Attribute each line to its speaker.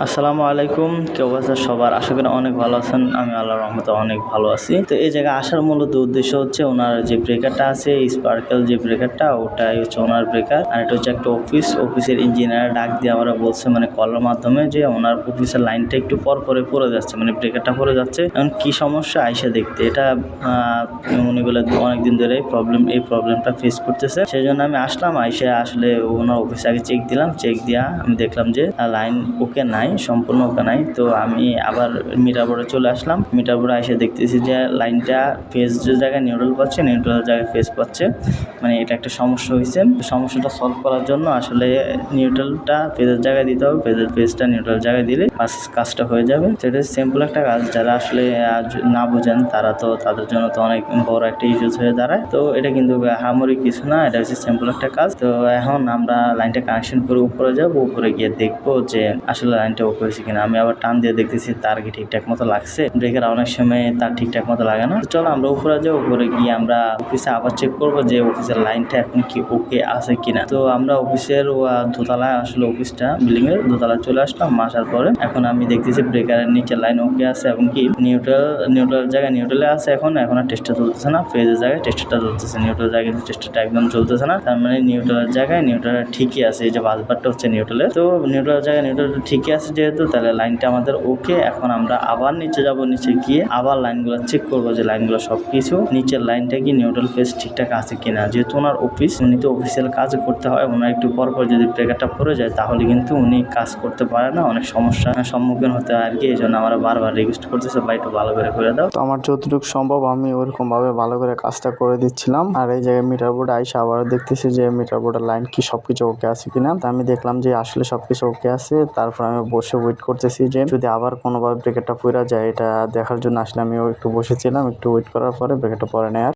Speaker 1: আসসালামু আলাইকুম কেউ আছে সবার? আশা করি অনেক ভালো আছেন। আমি আল্লাহ রহমতে অনেক ভালো আছি। তো এই জায়গায় আসার মূলত উদ্দেশ্য হচ্ছে ওনার যে ব্রেকারটা আছে স্পার্কেল যে ব্রেকারটা, ওটাই হচ্ছে ওনার ব্রেকার। আর এটা হচ্ছে একটা অফিস অফিসের ইঞ্জিনিয়ার ডাক দিয়ে আমরা বলছে মানে কলের মাধ্যমে যে ওনার অফিসের লাইনটা একটু পর পরে পড়ে যাচ্ছে মানে ব্রেকারটা পড়ে যাচ্ছে। এখন কি সমস্যা, আইসা দেখতে। এটা উনি বলে অনেকদিন ধরে এই প্রবলেম এই প্রবলেমটা ফেস করতেছে। সেই জন্য আমি আসলাম, আইসে আসলে ওনার অফিসে আগে চেক দিলাম। চেক দিয়া আমি দেখলাম যে লাইন ওকে নাই, সম্পূর্ণ নাই। তো আমি আবার মিটার বোর্ডে চলে আসলাম। মিটার বোর্ডে এসে দেখতেছি যে লাইনটা ফেস যে জায়গায় নিউট্রাল পাচ্ছে নিউট্রাল জায়গায় ফেস পাচ্ছে। মানে এটা একটা সমস্যা হয়েছে। সমস্যাটা সলভ করার জন্য আসলে নিউট্রালটা ফেজের জায়গায় দিতে হবে। ফেজের ফেজটা নিউট্রাল জায়গায় দিলে কাজটা হয়ে যাবে। সেটা সিম্পল একটা কাজ। যারা আসলে না বোঝেন, তারা তো তাদের জন্য তো অনেক বড় একটা ইস্যুস হয়ে দাঁড়ায়। তো এটা কিন্তু হামরি কিছু না, এটা হচ্ছে সিম্পল একটা কাজ। তো এখন আমরা লাইনটা কানেকশন করে উপরে যাব। উপরে গিয়ে দেখব যে আসলে লাইনটা ওকে হয়েছে কিনা, আমি আবার টান দিয়ে দেখতেছি তার কি ঠিকঠাক মতো লাগছে। ব্রেকার অনেক সময় তার ঠিকঠাক মতো লাগে না। চলো আমরা উপরে যাব উপরে গিয়ে আমরা অফিসে আবার চেক করব যে অফিসের লাইনটা এখন কি ওকে আছে কিনা। তো আমরা অফিসের দোতলায় আসলে অফিসটা বিল্ডিং এর দোতলায় চলে আসলাম, আসার পরে এখন আমি দেখতেছি ব্রেকারের নিচে লাইন ওকে আছে এবং কি নিউট্রাল নিউট্রাল জায়গায় নিউট্রালে আছে এখন এখন আর টেস্টটা চলতেছে না। ফেজের জায়গায় টেস্টটা চলতেছে নিউট্রাল জায়গায় টেস্টটা একদম চলতেছে না। তার মানে নিউট্রালের জায়গায় নিউট্রাল ঠিকই আছে, এই যে বাসবারটা হচ্ছে নিউট্রালের তো নিউট্রাল জায়গায় নিউট্রাল ঠিকই আছে যেহেতু, তাহলে লাইনটা আমাদের ওকে এখন আমরা আবার নিচে যাব, নিচে গিয়ে আবার লাইনগুলো চেক করব যে লাইনগুলো সব কিছু নিচের লাইনটা কি নিউট্রাল ফেস ঠিকঠাক আছে কিনা। যেহেতু ওনার অফিস উনি তো অফিসিয়াল কাজ করতে হয়, ওনার একটু পর পর যদি ব্রেকারটা পড়ে যায়, তাহলে কিন্তু উনি কাজ করতে পারে না, অনেক সমস্যার সম্মুখীন হতে হয় আর কি এই জন্য আমরা বারবার রিকোয়েস্ট করতেছে, ভাই একটু ভালো করে করে দাও।
Speaker 2: তো আমার যতটুকু সম্ভব আমি ওরকম ভাবে ভালো করে কাজটা করে দিচ্ছিলাম। আর এই জায়গায় মিটার বোর্ডে আইসা আবার দেখতেছি যে মিটার বোর্ডের লাইন কি সবকিছু ওকে আছে কিনা। তো আমি দেখলাম যে আসলে সবকিছু ওকে আছে, তারপর আমি বসে ওয়েট করতেছি যে যদি আবার কোনোভাবে ব্রেকেটটা পড়া যায়, এটা দেখার জন্য আসলে আমিও একটু বসেছিলাম, একটু ওয়েট করার পরে ব্রেকেটটা পরে নেয়